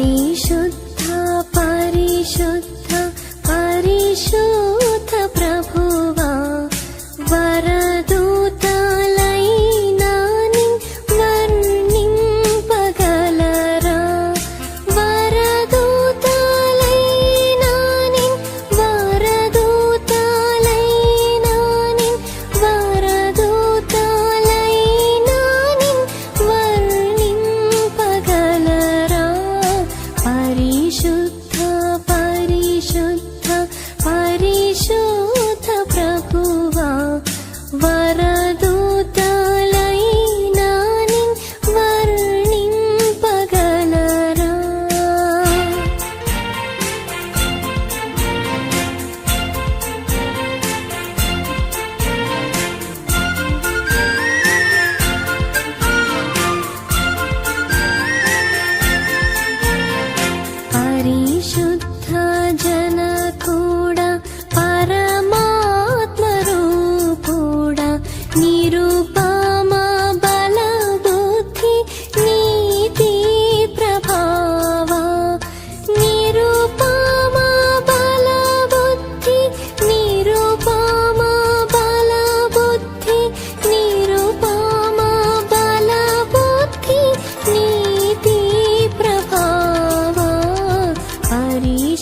పరిశుద్ధ పరిశుద్ధ పరిశుద్ధ పరిశుద్ధ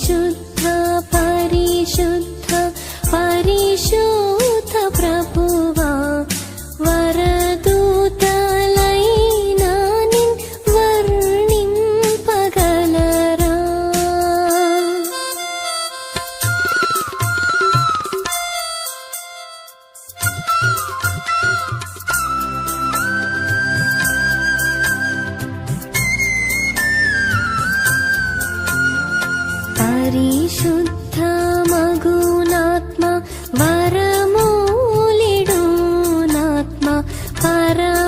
పరిశుద్ధ పరిశుద్ధ పరిశుద్ధ ప్రభువా పరిశుద్ధ మగునాత్మ వరమూలిడు నాత్మ పరమ